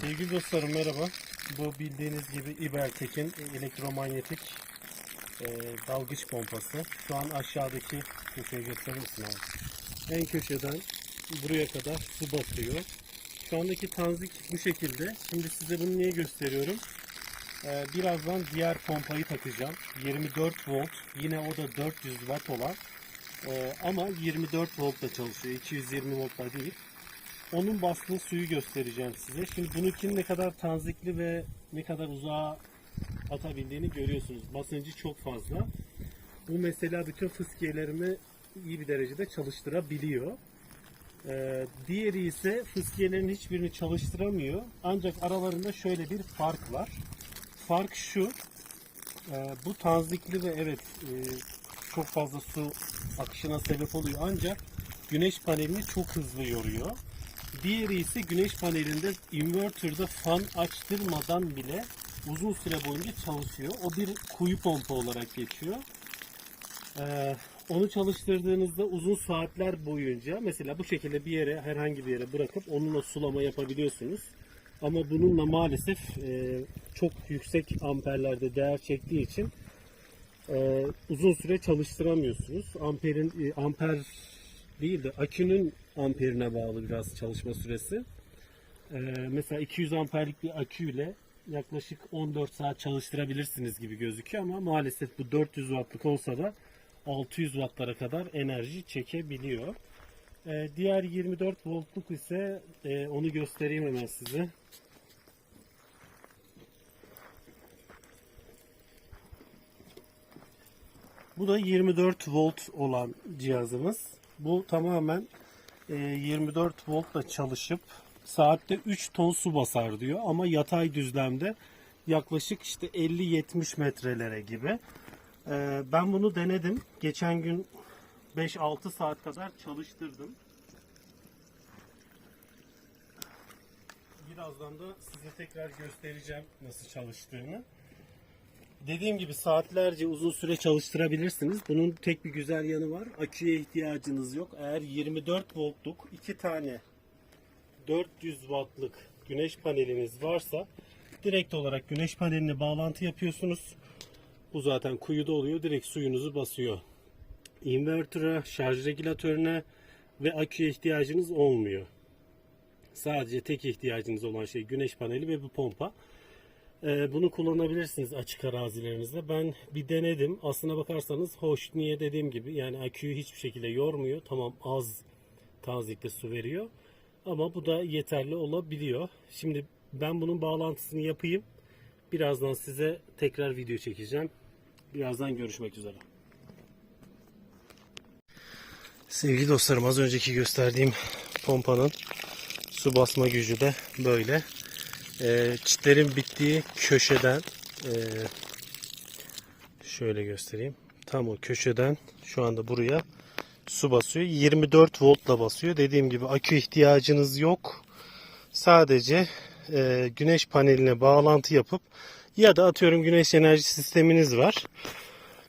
Sevgili dostlarım merhaba. Bu bildiğiniz gibi İbertek'in elektromanyetik e, dalgıç pompası. Şu an aşağıdaki köşeyi gösterir misin abi? En köşeden buraya kadar su basıyor. Şu andaki tanzik bu şekilde. Şimdi size bunu niye gösteriyorum? E, birazdan diğer pompayı takacağım. 24 volt. Yine o da 400 watt olan. E, ama 24 voltla çalışıyor. 220 voltla değil onun bastığı suyu göstereceğim size. Şimdi bununkinin ne kadar tanzikli ve ne kadar uzağa atabildiğini görüyorsunuz. Basıncı çok fazla. Bu mesela bütün fıskiyelerimi iyi bir derecede çalıştırabiliyor. Ee, diğeri ise fıskiyelerin hiçbirini çalıştıramıyor. Ancak aralarında şöyle bir fark var. Fark şu. e, bu tanzikli ve evet e, çok fazla su akışına sebep oluyor. Ancak güneş panelini çok hızlı yoruyor. Diğeri ise güneş panelinde inverter'da fan açtırmadan bile uzun süre boyunca çalışıyor. O bir kuyu pompa olarak geçiyor. Ee, onu çalıştırdığınızda uzun saatler boyunca mesela bu şekilde bir yere herhangi bir yere bırakıp onunla sulama yapabiliyorsunuz. Ama bununla maalesef e, çok yüksek amperlerde değer çektiği için e, uzun süre çalıştıramıyorsunuz. Amperin e, amper değil de akünün amperine bağlı biraz çalışma süresi. Ee, mesela 200 amperlik bir aküyle yaklaşık 14 saat çalıştırabilirsiniz gibi gözüküyor ama maalesef bu 400 wattlık olsa da 600 wattlara kadar enerji çekebiliyor. Ee, diğer 24 voltluk ise e, onu göstereyim hemen size. Bu da 24 volt olan cihazımız. Bu tamamen 24 voltla çalışıp saatte 3 ton su basar diyor ama yatay düzlemde yaklaşık işte 50-70 metrelere gibi. E, ben bunu denedim. Geçen gün 5-6 saat kadar çalıştırdım. Birazdan da size tekrar göstereceğim nasıl çalıştığını. Dediğim gibi saatlerce uzun süre çalıştırabilirsiniz. Bunun tek bir güzel yanı var. Aküye ihtiyacınız yok. Eğer 24 voltluk iki tane 400 wattlık güneş paneliniz varsa direkt olarak güneş paneline bağlantı yapıyorsunuz. Bu zaten kuyuda oluyor. Direkt suyunuzu basıyor. Inverter'a, şarj regülatörüne ve aküye ihtiyacınız olmuyor. Sadece tek ihtiyacınız olan şey güneş paneli ve bu pompa. Ee, bunu kullanabilirsiniz açık arazilerinizde. Ben bir denedim. Aslına bakarsanız hoş. Niye dediğim gibi yani aküyü hiçbir şekilde yormuyor. Tamam az tazikli su veriyor. Ama bu da yeterli olabiliyor. Şimdi ben bunun bağlantısını yapayım. Birazdan size tekrar video çekeceğim. Birazdan görüşmek üzere. Sevgili dostlarım az önceki gösterdiğim pompanın su basma gücü de böyle. E, çitlerin bittiği köşeden e, şöyle göstereyim. Tam o köşeden şu anda buraya su basıyor. 24 voltla basıyor. Dediğim gibi akü ihtiyacınız yok. Sadece e, güneş paneline bağlantı yapıp ya da atıyorum güneş enerji sisteminiz var.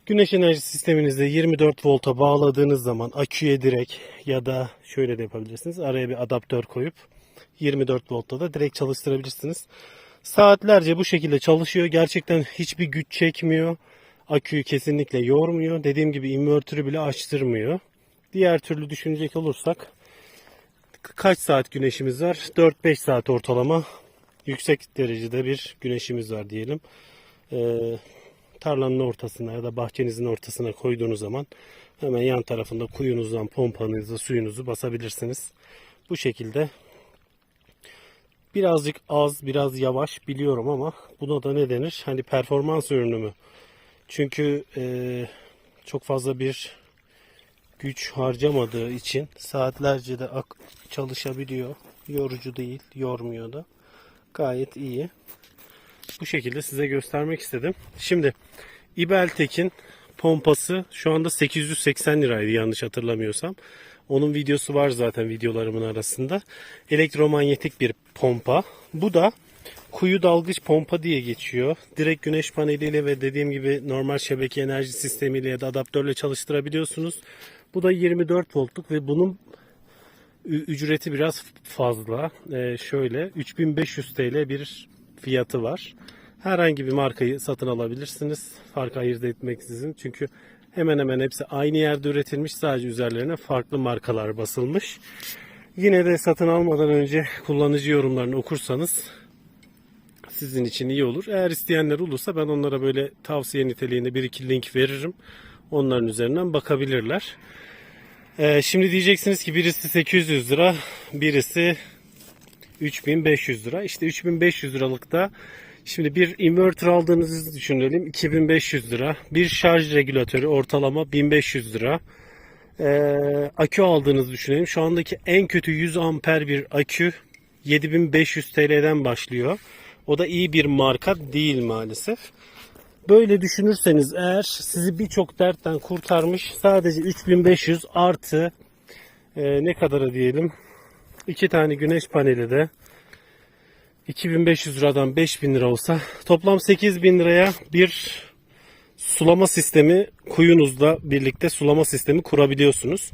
Güneş enerji sisteminizde 24 volta bağladığınız zaman aküye direkt ya da şöyle de yapabilirsiniz. Araya bir adaptör koyup 24 voltta da direkt çalıştırabilirsiniz. Saatlerce bu şekilde çalışıyor. Gerçekten hiçbir güç çekmiyor. Aküyü kesinlikle yormuyor. Dediğim gibi invertörü bile açtırmıyor. Diğer türlü düşünecek olursak kaç saat güneşimiz var? 4-5 saat ortalama yüksek derecede bir güneşimiz var diyelim. Ee, tarlanın ortasına ya da bahçenizin ortasına koyduğunuz zaman hemen yan tarafında kuyunuzdan pompanızı suyunuzu basabilirsiniz. Bu şekilde birazcık az biraz yavaş biliyorum ama buna da ne denir? Hani performans ürünü mü? Çünkü e, çok fazla bir güç harcamadığı için saatlerce de çalışabiliyor. Yorucu değil, yormuyor da. Gayet iyi. Bu şekilde size göstermek istedim. Şimdi İbeltek'in pompası şu anda 880 liraydı yanlış hatırlamıyorsam. Onun videosu var zaten videolarımın arasında. Elektromanyetik bir pompa. Bu da kuyu dalgıç pompa diye geçiyor. Direkt güneş paneliyle ve dediğim gibi normal şebeke enerji sistemiyle ya da adaptörle çalıştırabiliyorsunuz. Bu da 24 voltluk ve bunun Ücreti biraz fazla. Ee, şöyle 3500 TL bir fiyatı var. Herhangi bir markayı satın alabilirsiniz. Fark ayırt etmeksizin. Çünkü hemen hemen hepsi aynı yerde üretilmiş. Sadece üzerlerine farklı markalar basılmış. Yine de satın almadan önce kullanıcı yorumlarını okursanız sizin için iyi olur. Eğer isteyenler olursa ben onlara böyle tavsiye niteliğinde bir iki link veririm. Onların üzerinden bakabilirler. Ee, şimdi diyeceksiniz ki birisi 800 lira, birisi 3500 lira. İşte 3500 liralıkta şimdi bir inverter aldığınızı düşünelim 2500 lira. Bir şarj regülatörü ortalama 1500 lira. Ee, akü aldığınızı düşünelim. Şu andaki en kötü 100 amper bir akü 7500 TL'den başlıyor. O da iyi bir marka değil maalesef. Böyle düşünürseniz eğer sizi birçok dertten kurtarmış sadece 3500 artı e, ne kadara diyelim iki tane güneş paneli de 2500 liradan 5000 lira olsa toplam 8000 liraya bir sulama sistemi kuyunuzla birlikte sulama sistemi kurabiliyorsunuz.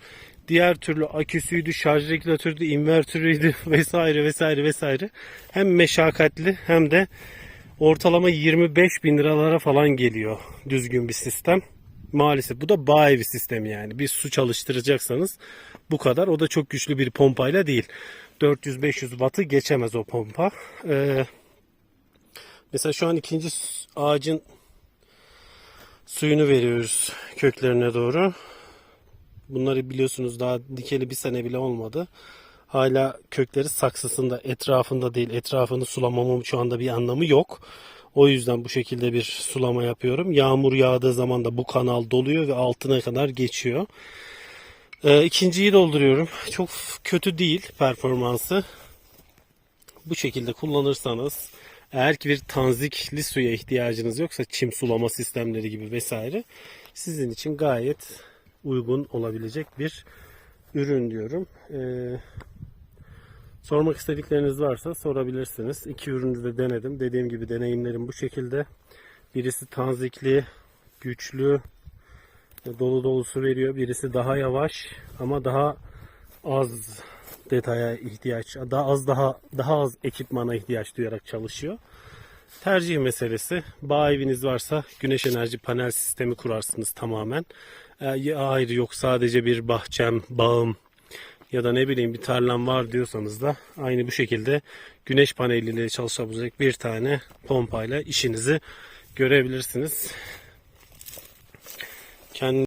Diğer türlü aküsüydü, şarj regülatörüydü, invertörüydü vesaire vesaire vesaire. Hem meşakkatli hem de ortalama 25 bin liralara falan geliyor düzgün bir sistem. Maalesef bu da bağ evi sistemi yani. Bir su çalıştıracaksanız bu kadar. O da çok güçlü bir pompayla değil. 400-500 wattı geçemez o pompa. Ee, mesela şu an ikinci ağacın suyunu veriyoruz köklerine doğru. Bunları biliyorsunuz daha dikeli bir sene bile olmadı. Hala kökleri saksısında etrafında değil. Etrafını sulamamın şu anda bir anlamı yok. O yüzden bu şekilde bir sulama yapıyorum. Yağmur yağdığı zaman da bu kanal doluyor ve altına kadar geçiyor. Ee, ikinciyi dolduruyorum. Çok kötü değil performansı. Bu şekilde kullanırsanız eğer ki bir tanzikli suya ihtiyacınız yoksa çim sulama sistemleri gibi vesaire sizin için gayet uygun olabilecek bir ürün diyorum. Ee, sormak istedikleriniz varsa sorabilirsiniz. İki ürünü de denedim. Dediğim gibi deneyimlerim bu şekilde. Birisi tanzikli, güçlü, dolu dolu su veriyor. Birisi daha yavaş ama daha az detaya ihtiyaç, daha az daha daha az ekipmana ihtiyaç duyarak çalışıyor. Tercih meselesi. Bağ eviniz varsa güneş enerji panel sistemi kurarsınız tamamen. Ee, ya hayır yok sadece bir bahçem, bağım ya da ne bileyim bir tarlam var diyorsanız da aynı bu şekilde güneş paneliyle çalışabilecek bir tane pompayla işinizi görebilirsiniz. Kendi